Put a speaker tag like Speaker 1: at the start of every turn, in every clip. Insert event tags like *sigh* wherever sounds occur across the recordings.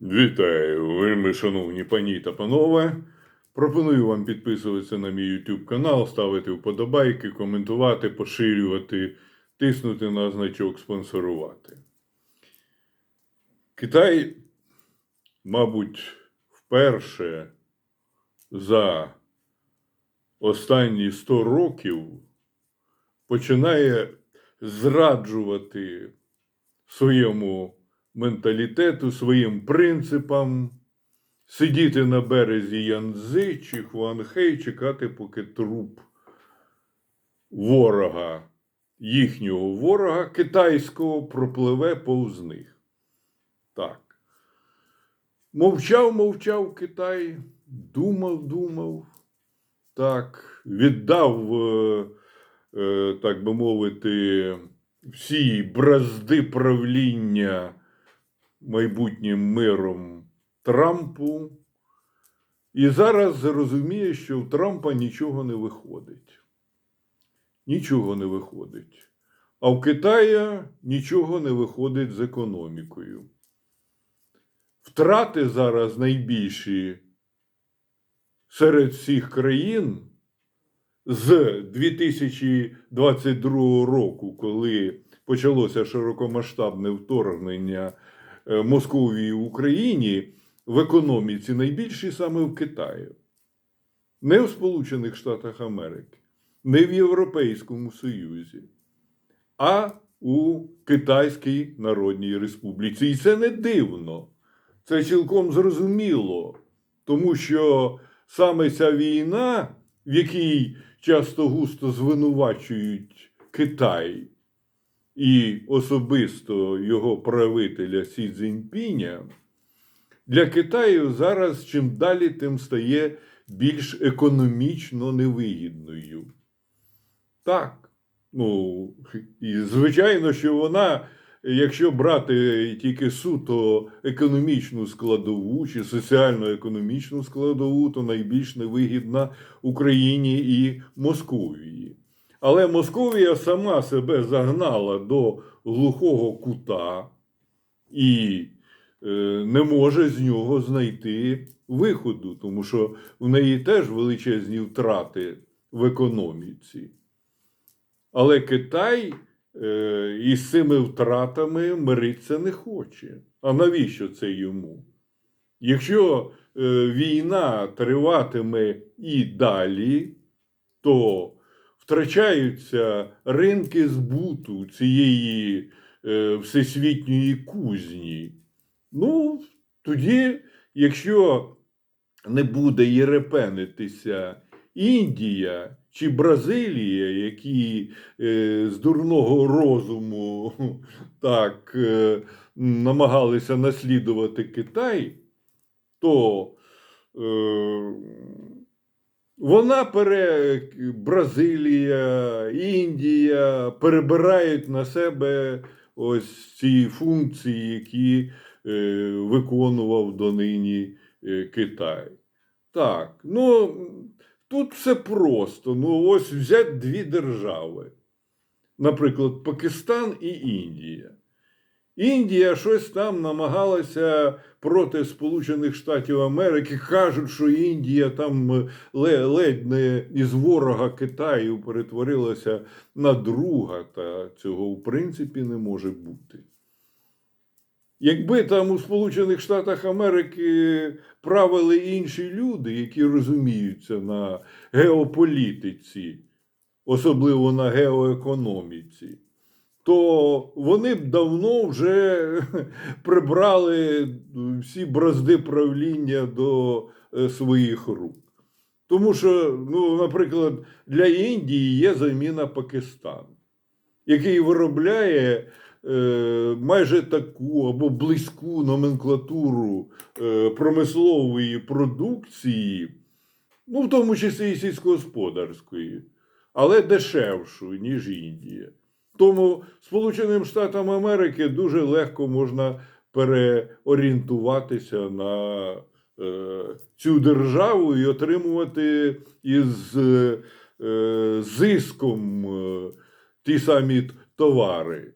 Speaker 1: Вітаю, вельми шановні пані та панове. Пропоную вам підписуватися на мій YouTube канал, ставити вподобайки, коментувати, поширювати, тиснути на значок спонсорувати. Китай, мабуть, вперше за останні 100 років починає зраджувати своєму менталітету, своїм принципам, сидіти на березі Янзи чи Хуанхей, чекати, поки труп ворога, їхнього ворога китайського пропливе повз них. Так. Мовчав, мовчав Китай, думав, думав. Так, віддав, е, е, так би мовити, всі бразди правління майбутнім миром Трампу. І зараз розуміє, що в Трампа нічого не виходить. Нічого не виходить. А в Китаї нічого не виходить з економікою. Втрати зараз найбільші серед всіх країн з 2022 року, коли почалося широкомасштабне вторгнення Московії в Україні, в економіці найбільші саме в Китаї. Не в Сполучених Штатах Америки, не в Європейському Союзі, а у Китайській Народній Республіці. І це не дивно. Це цілком зрозуміло, тому що саме ця війна, в якій часто густо звинувачують Китай і особисто його правителя Сі Цзіньпіня, для Китаю зараз чим далі, тим стає більш економічно невигідною. Так. Ну, і звичайно, що вона, якщо брати тільки суто економічну складову чи соціально-економічну складову, то найбільш невигідна Україні і Московії. Але Московія сама себе загнала до глухого кута і е, не може з нього знайти виходу, тому що в неї теж величезні втрати в економіці. Але Китай е, із цими втратами миритися не хоче. А навіщо це йому? Якщо е, війна триватиме і далі, то втрачаються ринки збуту цієї е, всесвітньої кузні. Ну, тоді, якщо не буде єрепенитися Індія чи Бразилія, які е, з дурного розуму *laughs* так е, намагалися наслідувати Китай, то е, вона пере Бразилія, Індія перебирають на себе ось ці функції, які е, виконував донині е, Китай. Так, ну тут все просто. Ну, ось взяти дві держави. Наприклад, Пакистан і Індія. Індія щось там намагалася проти Сполучених Штатів Америки. Кажуть, що Індія там е, ледь не із ворога Китаю перетворилася на друга, та цього в принципі не може бути. Якби там у Сполучених Штатах Америки правили інші люди, які розуміються на геополітиці, особливо на геоекономіці, то вони б давно вже *laughs* прибрали всі бразди правління до е, своїх рук. Тому що, ну, наприклад, для Індії є заміна Пакистану, який виробляє е, майже таку або близьку номенклатуру е, промислової продукції, ну, в тому числі і сільськогосподарської, але дешевшу, ніж Індія. Тому Сполученим Штатам Америки дуже легко можна переорієнтуватися на е, цю державу і отримувати із е, зиском е, ті самі товари.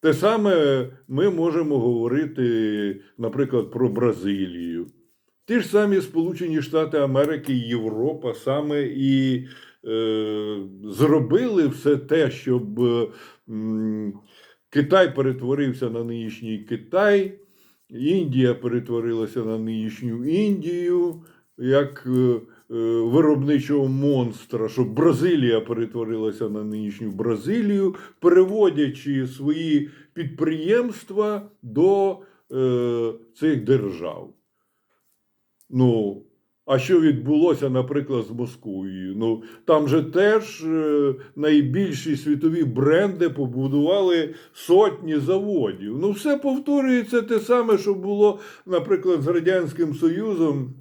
Speaker 1: Те саме ми можемо говорити, наприклад, про Бразилію. Ті ж самі Сполучені Штати Америки і Європа саме і зробили все те, щоб е, Китай перетворився на нинішній Китай, Індія перетворилася на нинішню Індію, як е, е, виробничого монстра, щоб Бразилія перетворилася на нинішню Бразилію, переводячи свої підприємства до е, цих держав. Ну, а що відбулося, наприклад, з Московією? Ну, там же теж е, найбільші світові бренди побудували сотні заводів. Ну, все повторюється те саме, що було, наприклад, з Радянським Союзом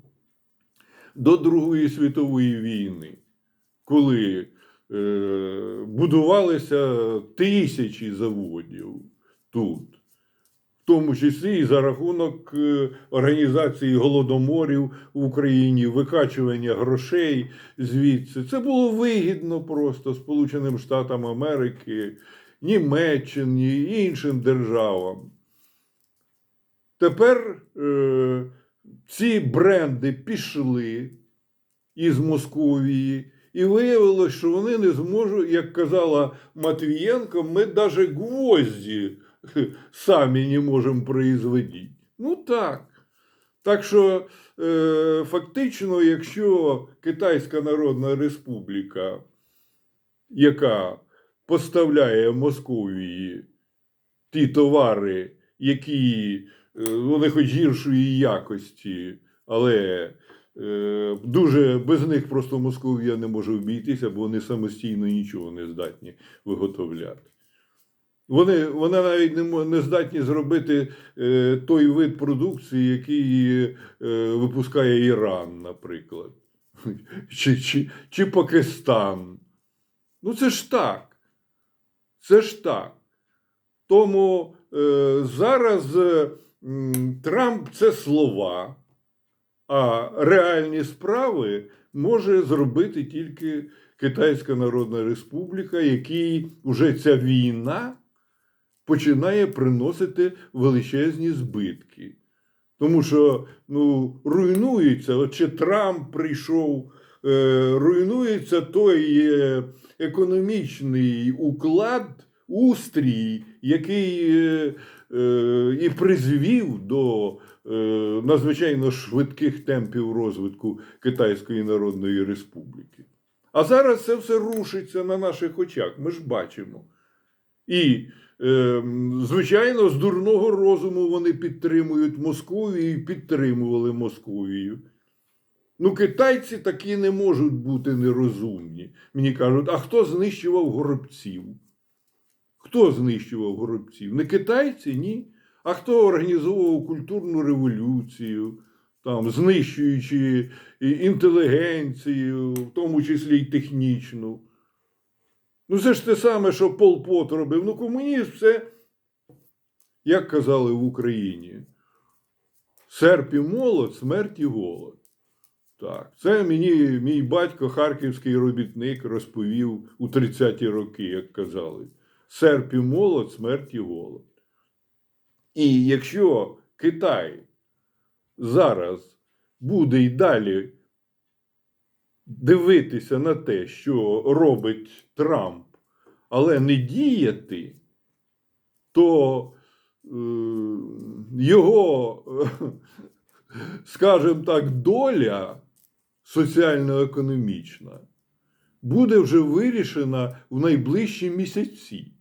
Speaker 1: до Другої світової війни, коли е, будувалися тисячі заводів тут тому числі і за рахунок е, організації голодоморів в Україні, викачування грошей звідси. Це було вигідно просто Сполученим Штатам Америки, Німеччині і іншим державам. Тепер е, ці бренди пішли із Московії. І виявилось, що вони не зможуть, як казала Матвієнко, ми навіть гвозді *laughs* самі не можемо производити. Ну так. Так що е, фактично, якщо Китайська Народна Республіка, яка поставляє Московії ті товари, які е, вони хоч гіршої якості, але е, дуже без них просто Московія не може обійтися, бо вони самостійно нічого не здатні виготовляти. Вони, вони навіть не, не здатні зробити е, той вид продукції, який е, випускає Іран, наприклад, *laughs* чи, чи, чи Пакистан. Ну, це ж так. Це ж так. Тому е, зараз е, Трамп це слова, а реальні справи може зробити тільки Китайська Народна Республіка, якій вже ця війна починає приносити величезні збитки. Тому що ну, руйнується, от чи Трамп прийшов, е, руйнується той е, економічний уклад, устрій, який е, е, і призвів до е, надзвичайно швидких темпів розвитку Китайської Народної Республіки. А зараз це все рушиться на наших очах, ми ж бачимо. І, звичайно, з дурного розуму вони підтримують Московію і підтримували Московію. Ну, китайці такі не можуть бути нерозумні. Мені кажуть, а хто знищував горобців? Хто знищував горобців? Не китайці, ні. А хто організовував культурну революцію, там, знищуючи інтелігенцію, в тому числі й технічну? Ну, це ж те саме, що Пол Пот робив. Ну, комунізм це, як казали в Україні, серп і молот, смерть і голод. Так, це мені мій батько, харківський робітник, розповів у 30-ті роки, як казали. Серп і молот, смерть і голод. І якщо Китай зараз буде й далі дивитися на те, що робить Трамп, але не діяти, то е, його, *laughs* скажімо так, доля соціально-економічна буде вже вирішена в найближчі місяці.